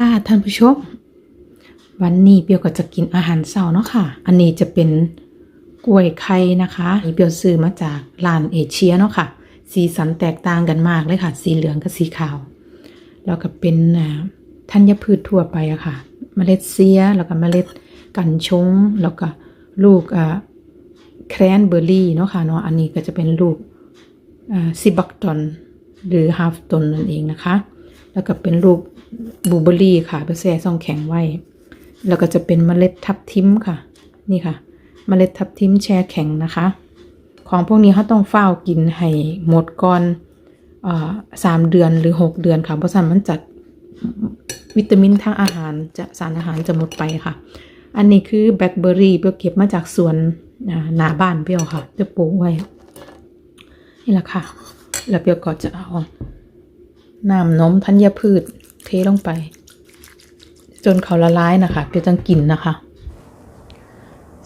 ค่ะท่านผู้ชม วันนี้เปียวก็จะกินอาหารเช้าเนาะค่ะ อันนี้จะเป็นกล้วยไข่นะคะนี่เปียวซื้อมาจากร้านเอเชียเนาะค่ะ สีสันแตกต่างกันมากเลยค่ะ สีเหลืองกับสีขาว แล้วก็เป็นธัญพืชทั่วไปอะค่ะ เมล็ดเสียแล้วก็เมล็ดกัญชง แล้วก็ลูกอ่าแครนเบอร์รี่เนาะค่ะเนาะ อันนี้ก็จะเป็นลูกซิบักตอนหรือฮาฟตนนั่นเองนะคะ แล้วก็เป็นรูป บูเบอรี่ค่ะไปแช่ซองแข็งไว้ แล้วก็จะเป็นเมล็ดทับทิมค่ะ นี่ค่ะ เมล็ดทับทิมแช่แข็งนะคะ ของพวกนี้เขาต้องเฝ้ากินให้หมดก่อนสามเดือนหรือหกเดือนค่ะเพราะฉะนั้นมันจะวิตามินทางอาหารจะสารอาหารจะหมดไปค่ะ อันนี้คือแบล็คเบอร์รี่เปรี้ยวเก็บมาจากสวนหน้าบ้านเปียวค่ะเปียวปลูกไว้ นี่แหละค่ะ แล้วเปียวก็จะเอาน้ำนมธัญพืช เทลงไป จนเขาละลายนะคะเปียวจังกินนะคะ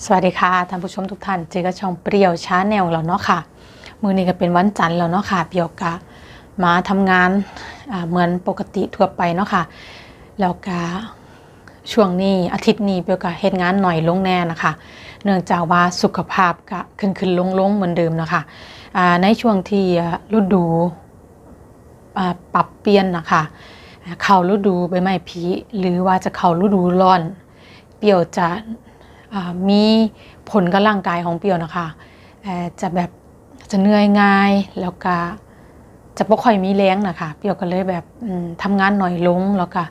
สวัสดีค่ะท่านผู้ชมทุกท่านเจอกับช่องเปรี้ยวช้าแนวแล้วเนาะค่ะ มือนี้ก็เป็นวันจันทร์แล้วเนาะค่ะเปียวกะมาทำงานเหมือนปกติทั่วไปเนาะค่ะแล้วก็ช่วงนี้อาทิตย์นี้เปียวกะเฮ็ดงานหน่อยลงแน่นะคะ เนื่องจากว่าสุขภาพก็ขึ้นขึ้นลงลงเหมือนเดิมนะคะในช่วงที่ฤดูปรับเปลี่ยนนะคะ เข้าฤดูใบไม้ผลิหรือว่าจะเข้าฤดูร้อน เปรียวจะมีผลกับร่างกายของเปรียวนะคะจะแบบจะเหนื่อยง่ายแล้วก็จะบ่ค่อยมีแรงนะคะเปรียวก็เลยแบบอืมทำงานหน่อยลงแล้วก็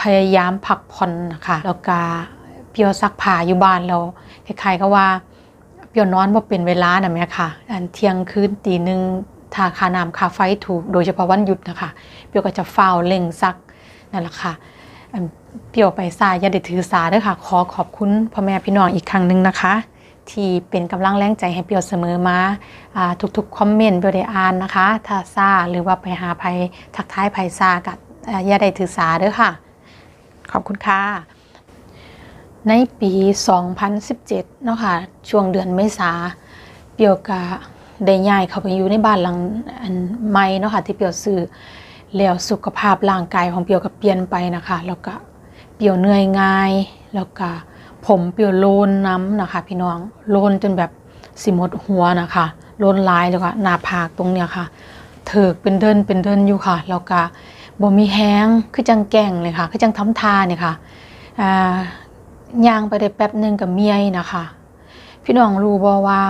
พยายามพักผ่อนนะคะแล้วก็เปรียวซักผ้าอยู่บ้านแล้วคล้ายๆก็ว่าเปรียวนอนบ่าเป็นเวลาน่ะแม่ค่ะอันเที่ยงคืนตีหนึ่ง ถ้าค่าน้ำค่าไฟถูกโดยเฉพาะวันหยุดนะคะ เปียวก็จะเฝ้าเร่งซักนั่นแหละค่ะเปียวไปสายอย่าได้ถือสาเด้วยค่ะ ขอขอบคุณพ่อแม่พี่น้องอีกครั้งหนึ่งนะคะ ที่เป็นกำลังแรงใจให้เปียวเสมอมาอทุกๆคอมเมนต์เปียวได้อ่านนะคะ ถ้าซาหรือว่าไปหาภัยทักทายภัยซากับอ่าอย่าได้ถือสาเด้อค่ะ ขอบคุณค่ะในปี 2017 เนาะค่ะ ช่วงเดือนเมษาเปียวกะ ได้ย้ายเข้าไปอยู่ในบ้านหลังอันใหม่เนาะค่ะที่เปียวซื้อแล้วสุขภาพร่างกายของเปียวก็เปลี่ยนไปนะคะ แล้วก็เปียวเหนื่อยง่าย แล้วก็ผมเปียวโลนน้ำนะคะ พี่น้องโลนจนแบบสิหมดหัวนะคะโลนลายแล้วก็หน้าผากตรงเนี้ยค่ะเถิกเป็นเดินเป็นเดินอยู่ค่ะแล้วก็บ่มีแห้งคือจังแกล้งเลยค่ะคือจังทำทาเนี่ยค่ะอ่าย่างไปได้แป๊บหนึงกับเมียนะคะ พี่น้องรู้บ่ว่า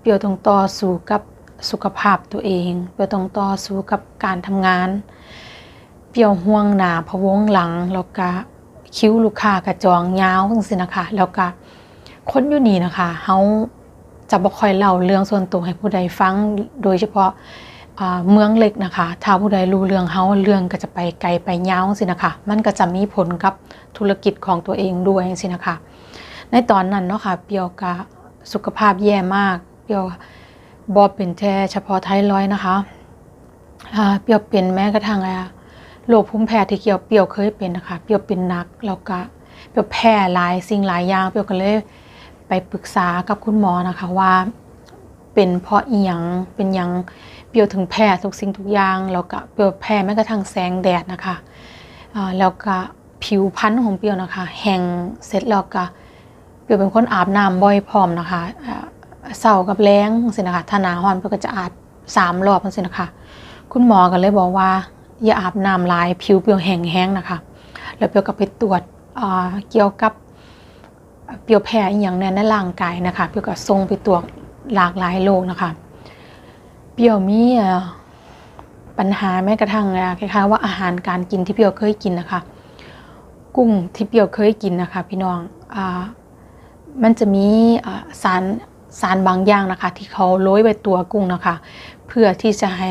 เปียวต้องต่อสู้กับสุขภาพตัวเอง เปียวต้องต่อสู้กับการทำงาน เปียวห่วงหนาพะวงหลังแล้วก็คิ้วลูกค้ากระจองยาวจังซี่นะคะ แล้วก็คนอยู่นี่นะคะเฮาจะบ่ค่อยเล่าเรื่องส่วนตัวให้ผู้ใดฟัง โดยเฉพาะเมืองเล็กนะคะ ถ้าผู้ใดรู้เรื่องเฮาเรื่องก็จะไปไกลไปยาวจังซี่นะคะ มันก็จะมีผลกับธุรกิจของตัวเองด้วยจังซี่นะคะ ในตอนนั้นเนาะค่ะเปียวก็สุขภาพแย่มาก เปียวบ่เป็นแค่เฉพาะไทรอยนะคะเปียวเป็นแม้กระทั่งอะไรโรคภูมิแพ้ที่เกี่ยวเปียวเคยเป็นนะคะเปียวเป็นนักแล้วก็เปียวแพ้หลายสิ่งหลายอย่างเปียวก็เลยไปปรึกษากับคุณหมอนะคะว่าเป็นเพราะอีหยังเป็นยังเปียวถึงแพ้ทุกสิ่งทุกอย่างแล้วก็เปียวแพ้แม้กระทั่งแสงแดดนะคะแล้วก็ผิวพรรณของเปียวนะคะ แห้งเสร็จแล้วก็เปียวเป็นคนอาบน้ำบ่อยพร้อมนะคะ เสาร์กับแรงสินะคะถ้าหนาฮ้อนเปียวก็จะอาบสามรอบสินะคะ คุณหมอก็เลยบอกว่า อย่าอาบน้ำหลายผิวเปียวแห้งแห้งนะคะ แล้วเปียวก็ไปตรวจเกี่ยวกับเปียวแพ้อย่างแน่ในร่างกายนะคะ เปียวก็ส่งไปตรวจหลากหลายโรคนะคะ เปียวมีปัญหาแม้กระทั่งคล้ายๆว่าอาหารการกินที่เปียวเคยกินนะคะ กุ้งที่เปียวเคยกินนะคะ พี่น้องอมันจะมีสาร สารบางอย่างนะคะ ที่เขาโรยไว้ตัวกุ้งนะคะ เพื่อที่จะให้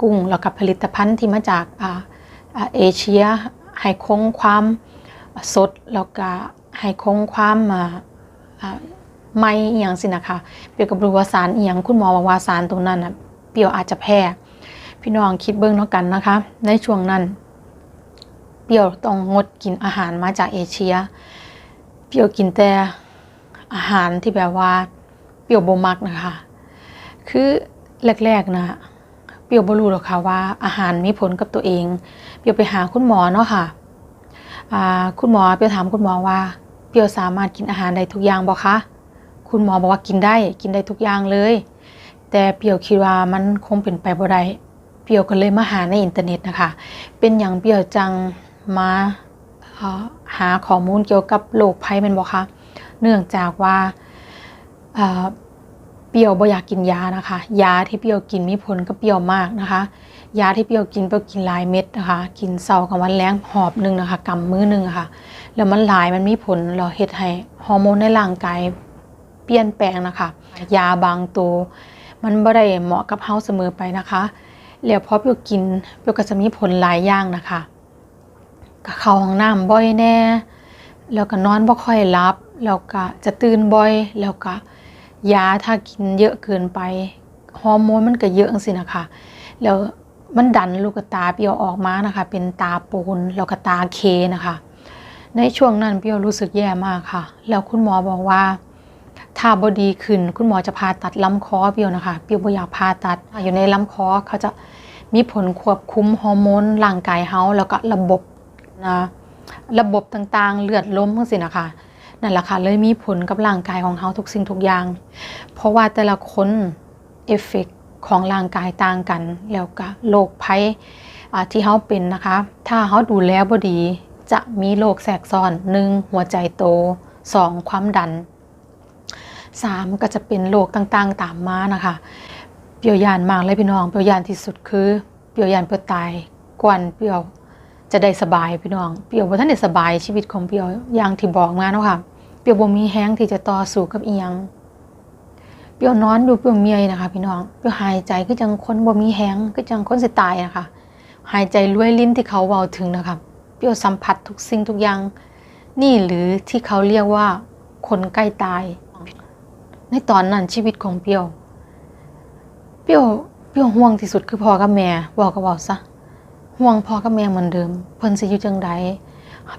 กุ้งแล้วกับผลิตภัณฑ์ที่มาจากอาอาเอเชียให้คงความสดแล้วก็ให้คงความอ่าไม่อย่างสินะคะ เปรียวกับรู้ว่าสารอย่างคุณหมอบอกว่าสารตรงนั้นน่ะเปรียวอาจจะแพ้พี่น้องคิดเบิ้องเนากันนะคะ ในช่วงนั้น เปรียวต้องงดกินอาหารมาจากเอเชีย เปรียวกินแต่อาหารที่แบบว่า เปียวบ่มักนะคะ คือแรกๆนะเปียวบ่รู้หรอกค่ะว่าอาหารมีผลกับตัวเอง เปียวไปหาคุณหมอเนาะค่ะอ่าคุณหมอเปียวถามคุณหมอว่า เปียวสามารถกินอาหารได้ทุกอย่างบ่คะคุณหมอบอกว่ากินได้กินได้ทุกอย่างเลย แต่เปียวคิดว่ามันคงเป็นไปบ่ได้เปียวก็เลยมาหาในอินเทอร์เน็ตนะคะ เป็นอย่างเปียวจังมาหาข้อมูลเกี่ยวกับโรคภัยแมันบ่คะเนื่องจากว่า เอ่อเปียวบ่อยากกินยานะคะ ยาที่เปียวกินมีผลกับเปียวมากนะคะ ยาที่เปียวกินเปียวกินหลายเม็ดนะคะ กินเสาร์กับวันแรงหอบหนึ่งนะคะกำมือหนึ่งะค่ะแล้วมันหลายมันมีผลเราเฮ็ดให้ฮอร์โมนในร่างกายเปลี่ยนแปลงนะคะ ยาบางตัวมันบ่ได้เหมาะกับเฮาเสมอไปนะคะแล้วพอเปียวกินเปียวก็จะมีผลหลายอย่างนะคะก็เข้าห้องน้ำบ่อยแน่ แล้วก็นอนบ่ค่อยหลับ แล้วก็จะตื่นบ่อยแล้วก็ ยาถ้ากินเยอะเกินไปฮอร์โมนมันก็เยอะจังซี่นะคะแล้วมันดันลูกตาเปียวออกมานะคะ เป็นตาปูนแล้วก็ตาเคนะคะ ในช่วงนั้นเปียวรู้สึกแย่มากค่ะ แล้วคุณหมอบอกว่า ถ้าบดีขึ้นคุณหมอจะผ่าตัดลำคอเปียวนะคะเปียวบ่อยากผ่าตัดอยู่ในลำคอเขาจะมีผลควบคุมฮอร์โมนร่างกายเฮาแล้วก็ระบบนะระบบต่างๆ เลือดล้มทั้งสินะคะ นั่นแหละค่ะเลยมีผลกับร่างกายของเฮาทุกสิ่งทุกอย่าง เพราะว่าแต่ละคนเอฟเฟกต์ของร่างกายต่างกัน แล้วก็โรคภัยที่เฮาเป็นนะคะ ถ้าเฮาดูแลบ่ดี จะมีโรคแทรกซ้อน 1. หัวใจโต 2. ความดัน 3. ก็จะเป็นโรคต่างๆ ตามมานะคะเปียวยานมากเลยพี่น้องเปียวยานที่สุดคือเปียวยานเปียวตายกวนเปียวจะได้สบายพี่น้อง เปียวว่าท่านได้สบายชีวิตของเปียวอย่างที่บอกมาเนาะค่ะ เปียวบ่มีแห้งที่จะต่อสู้กับอียังเปียวนอนอยู่เปียวเมียนะคะ พี่น้องเปียวหายใจคือจังคนบ่มีแห้งคือจังคนสิตายนะคะ หายใจรวยลิ้นที่เขาเว้าถึงนะคะเปียวสัมผัสทุกสิ่งทุกอย่าง นี่หรือที่เขาเรียกว่า คนใกล้ตาย ในตอนนั้นชีวิตของเปียว เปียวเปียวห่วงที่สุดคือพ่อกับแม่บอกก็บอกซะห่วงพ่อกับแม่เหมือนเดิม เพิ่นสิอยู่จังใด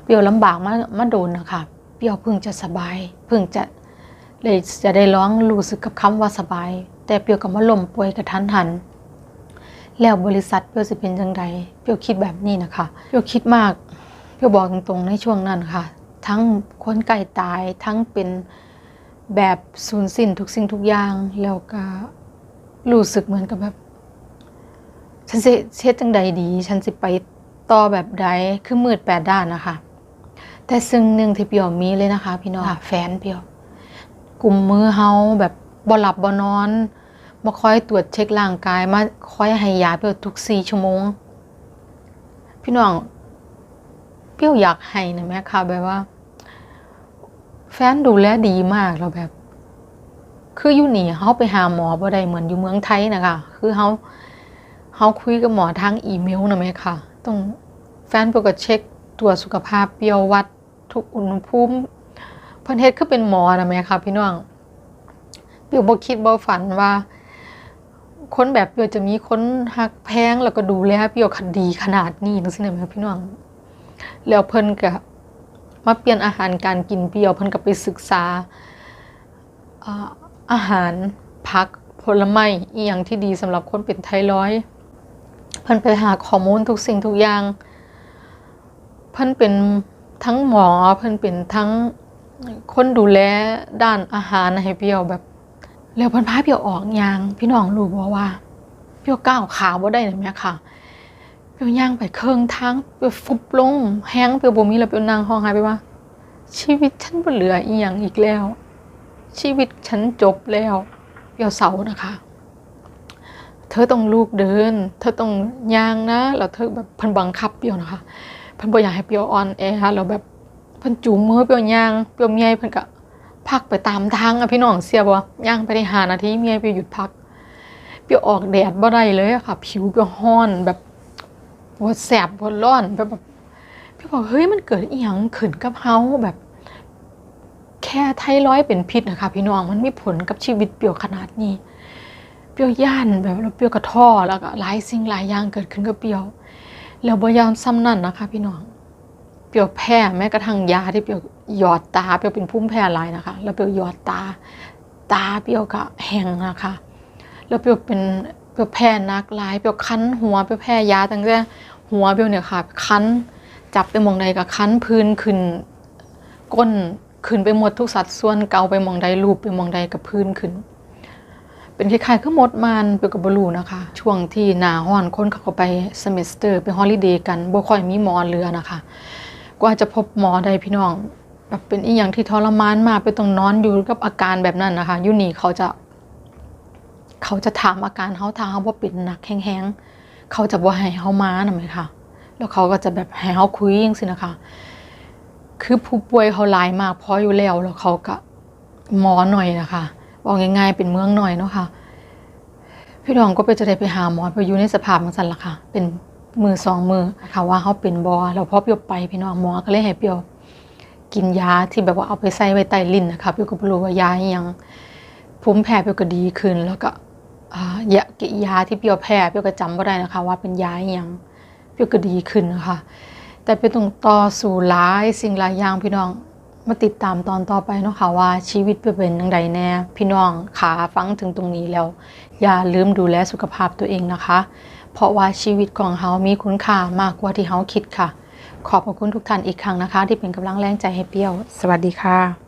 เปียวลำบากมามาโดนนะคะ ปียวเพิ่งจะสบาย เพิ่งจะเลยจะได้ร้องรู้สึกกับคำว่าสบาย แต่เปียวก็มาล้มป่วยกระทันหัน แล้วบริษัทเปียวสิเป็นจังใดเปียวคิดแบบนี้นะคะเปียวคิดมากเปียวบอกตรงๆในช่วงนั้นค่ะ ทั้งคนใกล้ตายทั้งเป็นแบบสูญสิ้นทุกสิ่งทุกอย่างแล้วก็รู้สึกเหมือนกับแบบฉันสิเฮ็ดจังใดดี ฉันสิไปต่อแบบใดคือมืดแปดด้านนะคะ แต่ซึ่งหนึ่งที่เปียวมีเลยนะคะ พี่น้องแฟนเปียวกลุ่มมือเฮาแบบบ่หลับบ่นอนมาคอยตรวจเช็คร่างกายมาคอยให้ยาเปียวทุกสี่ชั่วโมง พี่น้องเปรี้ยวอยากให้นะแม่ค่ะแบบว่า แฟนดูแลดีมากแล้วแบบ คืออยู่นี่เขาไปหาหมอบ่ได้เหมือนอยู่เมืองไทยนะคะคือเขาเขาคุยกับหมอทางอีเมลนะแม่ค่ะต้องแฟนเปยวก็เช็คตรวจสุขภาพเปรียววัด ทุกอุณหภูมิเพิ่นเฮ็ดคือเป็นหมอนะแม่ค่ะพี่น้องเปรียวบ่คิดบ่ฝันว่า คนแบบเปรียวจะมีคนฮักแพงแล้วก็ดูแลเปรียวคดีขนาดนี้จังซี่นะแม่พี่น้อง แล้วเพิ่นก็มาเปลี่ยนอาหารการกินเปียวเพิ่นก็ไปศึกษาอาหารผักผลไม้อีหยังที่ดีสำหรับคนเป็นไทรอยเพิ่นไปหาข้อมูลทุกสิ่งทุกอย่าง เพิ่นเป็น ทั้งหมอเพิ่นเป็นทั้งคนดูแลด้านอาหารให้เปียวแบบแล้วเพิ่นพาเปรี้ยวออกยางพี่น้องรู้บ่ว่าเปียวก้าวขาบ่ได้นะแม่ค่ะเปียวย่างไปเครื่องทางเปียวฟุบลงแห้งเปียวบ่มีแล้วเปียวนางห้องหายไปว่า ชีวิตฉันบ่เหลืออีหยังอีกแล้ว ชีวิตฉันจบแล้วเปียวเสานะคะ เธอต้องลูกเดิน เธอต้องย่างนะแล้วเธอแบบเพันบังคับเปียวนะคะ พันบ่อยากให้เปียวอ่อนแอแล้วแบบเพันจูงมือเปียวย่างเปียวเมียเพิ่นก็พักไปตามทางอะพี่น้องเสียบ่ย่างไปได้หานาทีเมียเปียวหยุดพัก เปียวออกแดดบ่ได้เลยอะค่ะ ผิวเปียวฮ้อนแบบปวดแสบปวดร้อนแบบพี่บอกเฮ้ยมันเกิดอีหยังขึ้นกับเฮาแบบ แค่ไทรอยเป็นพิษนะคะพี่น้องมันมีผลกับชีวิตเปียวขนาดนี้เปรียวย่านแบบแล้วเปรียวกระท่อแล้วก็หลายสิ่งหลายอย่างเกิดขึ้นกับเปรียว แล้วบ่ยามซ้ำนั่นนะคะ พี่น้อง เปียวแพ้แม้กระทั่งยาที่เปียวหยอดตาเปียวเป็นพุ่มแพ้ลายนะคะ แล้วเปียวหยอดตา ตาเปียวก็แห้งนะคะ แล้วเปียวเป็นเปียวแพ้นักลายเปียวคันหัวเปียวแพ้ยาตั้งแต่หัวเปียวเนี่ยค่ะ คันจับไปมองใดก็คันพื้นขึ้นก้นขึ้นไปหมดทุกสัดส่วนเกาไปมองใดลูบไปมองใดกับพื้นขึ้น เป็นคล้ายๆคือมดมันเปยวกับบลูนะคะ ช่วงที่หนาห้อนคนเขาไปสเมสเตอร์ ไปฮอลิเดย์กันบ่ค่อยมีหมอเรือนะคะกว่าจะพบหมอใดพี่น้องแบบเป็นอีหยังที่ทรมานมากไปต้องนอนอยู่กับอาการแบบนั้นนะคะยูนี่เขาจะ เขาจะถามอาการเขาทางเขาว่าเป็นหนักแห้งๆเขาจะบ่ให้เขามานะไหมคะแล้วเขาก็จะแบบให้เขาคุยจังสินะคะ คือผู้ป่วยเขาหลายมากพออยู่แล้วแล้วเขาก็หมอหน่อยนะคะ บอกง่ายๆเป็นเมืองหน่อยเนาะค่ะ พี่น้องก็ไปจะได้ไปหาหมอไปอยู่ในสภาพมันสั่นละค่ะ เป็นมือสองมือค่ะว่าเขาเป็นบอแล้วพอเปียวไปพี่น้องหมอก็เลยให้เปียว กินยาที่แบบว่าเอาไปใส่ไว้ใต้ลิ้นนะคะเปียวก็ไม่รู้ว่ายาอหยังภูมิแพ้เปียวก็ดีขึ้น แล้วก็อ่ายายาที่เปียวแพ้เปียวก็จำไม่ได้นะคะ ว่าเป็นยาอหยังเปียวก็ดีขึ้นนะคะแต่เป็นต้องต่อสู่หลายสิ่งหลายอย่างพี่น้อง มาติดตามตอนต่อไปเนาะค่ะว่าชีวิตเป็นยังไงแน่ พี่น้องขาฟังถึงตรงนี้แล้ว อย่าลืมดูแลสุขภาพตัวเองนะคะ เพราะว่าชีวิตของเฮามีคุณค่ามากกว่าที่เฮาคิดค่ะ ขอบพระคุณทุกท่านอีกครั้งนะคะ ที่เป็นกำลังแรงใจให้เปี้ยว สวัสดีค่ะ